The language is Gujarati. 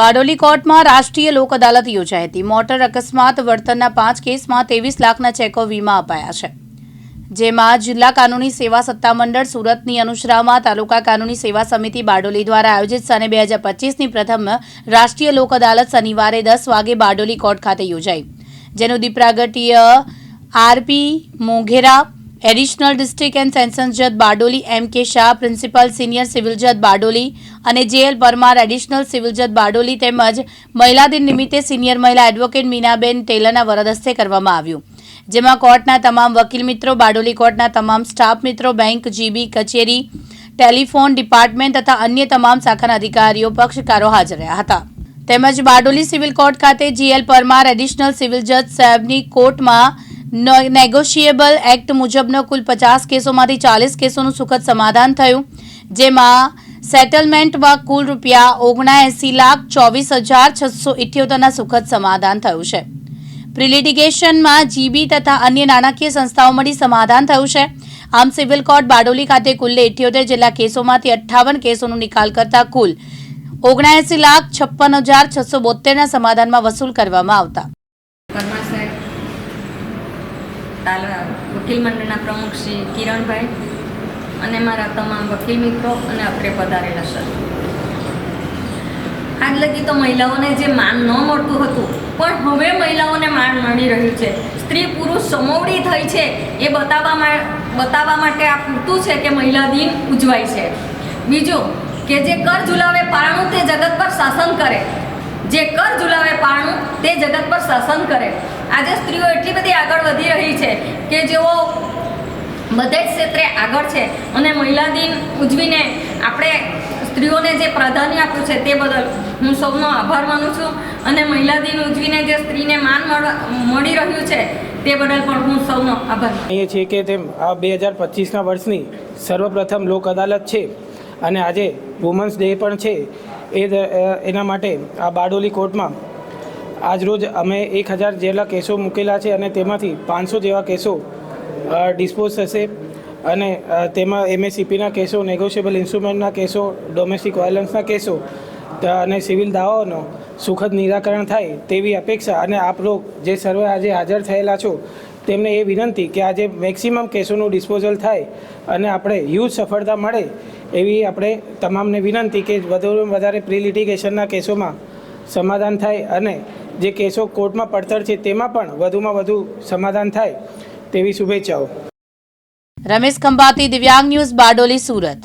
બારડોલી કોર્ટમાં રાષ્ટ્રીય લોક અદાલત યોજાઈ હતી. મોટર અકસ્માત વળતરના પાંચ કેસમાં ત્રેવીસ લાખના ચેકો વીમા અપાયા છે. જેમાં જિલ્લા કાનૂની સેવા સત્તામંડળ સુરતની અનુશ્રામાં તાલુકા કાનૂની સેવા સમિતિ બારડોલી દ્વારા આયોજિત સને બે હજાર પચીસની પ્રથમ રાષ્ટ્રીય લોક અદાલત શનિવારે દસ વાગે બારડોલી કોર્ટ ખાતે યોજાઈ. જેનું દીપરાગટીય RP Moghera additional district and sessions જજ બારડોલી, એમ કે શાહ, પ્રિન્સિપલ સિનિયર સિવિલ જજ બારડોલી અને જેએલ પરમાર, એડિશનલ સિવિલ જજ બારડોલી તેમજ મહિલા દિન નિમિત્તે સિનિયર મહિલા એડવોકેટ મીનાબેન ટેલરના વરદસ્તે કરવામાં આવ્યું. જેમાં કોર્ટના તમામ વકીલ મિત્રો, બારડોલી કોર્ટના તમામ સ્ટાફ મિત્રો, બેંક, જીબી, કચેરી, ટેલિફોન ડિપાર્ટમેન્ટ તથા અન્ય તમામ શાખાના અધિકારીઓ, પક્ષકારો હાજર રહ્યા હતા. તેમજ બારડોલી સિવિલ કોર્ટ ખાતે જીએલ પરમાર, એડિશનલ સિવિલ જજ સાહેબની કોર્ટમાં નેગોશિયેબલ એક્ટ મુજબનો કુલ પચાસ કેસોમાંથી ચાલીસ કેસોનું સુખદ સમાધાન થયું, જેમાં સેટલમેન્ટમાં કુલ રૂપિયા ઓગણએંસી લાખ ચોવીસ હજાર છસો ઇઠ્યોતેરના સુખદ સમાધાન થયું છે. પ્રિલિટિગેશનમાં જીબી તથા અન્ય નાણાકીય સંસ્થાઓ મળી સમાધાન થયું છે. આમ સિવિલ કોર્ટ બારડોલી ખાતે કુલ્લે ઇઠ્યોતેર જેટલા કેસોમાંથી અઠ્ઠાવન કેસોનો નિકાલ કરતા કુલ ઓગણએંસી લાખ છપ્પન હજાર છસો બોતેરના સમાધાનમાં વસૂલ કરવામાં આવતા પરમાર સાહેબ તાલ વકીલ મંડળના પ્રમુખ શ્રી કિરણભાઈ અને મારા તમામ વકીલ મિત્રો અને અત્રે પધારેલા સર. આજ લગી તો મહિલાઓને જે માન ન મળતું હતું, પણ હવે મહિલાઓને માન મળી રહ્યું છે. સ્ત્રી પુરુષ સમોવડી થઈ છે, એ બતાવવા બતાવવા માટે આ પૂરતું છે કે મહિલા દિન ઉજવાય છે. બીજું કે જે કર ઝુલાવે પારણું તે જગત પર શાસન કરે. જે કર ઝુલાવે પારણું તે જગત પર શાસન કરે. આજે સ્ત્રીઓ એટલી બધી વધી રહી છે કે જેઓ બધે જ ક્ષેત્રે આગળ છે અને મહિલા દિન ઉજવીને આપણે સ્ત્રીઓને જે પ્રાધાન્ય આપ્યું છે તે બદલ હું સૌનો આભાર માનું છું અને મહિલા દિન ઉજવીને જે સ્ત્રીને માન મળી રહ્યું છે તે બદલ પણ હું સૌનો આભાર. કહીએ છીએ કે તેમ આ બે હજાર પચીસના વર્ષની સર્વપ્રથમ લોક અદાલત છે અને આજે વુમન્સ ડે પણ છે એ એના માટે આ બારડોલી કોર્ટમાં આજરોજ અમે એક હજાર જેટલા કેસો મૂકેલા છે અને તેમાંથી પાંચસો જેવા કેસો ડિસ્પોઝ થશે અને તેમાં એમએસસીપીના કેસો, નેગોશિયેબલ ઇન્સ્ટ્રુમેન્ટના કેસો, ડોમેસ્ટિક વાયલન્સના કેસો અને સિવિલ દાવાઓનો સુખદ નિરાકરણ થાય તેવી અપેક્ષા અને આપ લોક જે સર્વે આજે હાજર થયેલા છો, તેમને એ વિનંતી કે આજે મેક્સિમમ કેસોનું ડિસ્પોઝલ થાય અને આપણે યુઝ સફળતા મળે એવી આપણે તમામને વિનંતી કે વધુમાં વધારે પ્રી લિટિગેશનના કેસોમાં સમાધાન થાય અને જે કેસો કોર્ટમાં પડતર છે તેમાં પણ વધુમાં વધુ સમાધાન થાય તેવી શુભેચ્છાઓ. રમેશ ખંભાતી, દિવ્યાંગ ન્યૂઝ, બારડોલી, સુરત.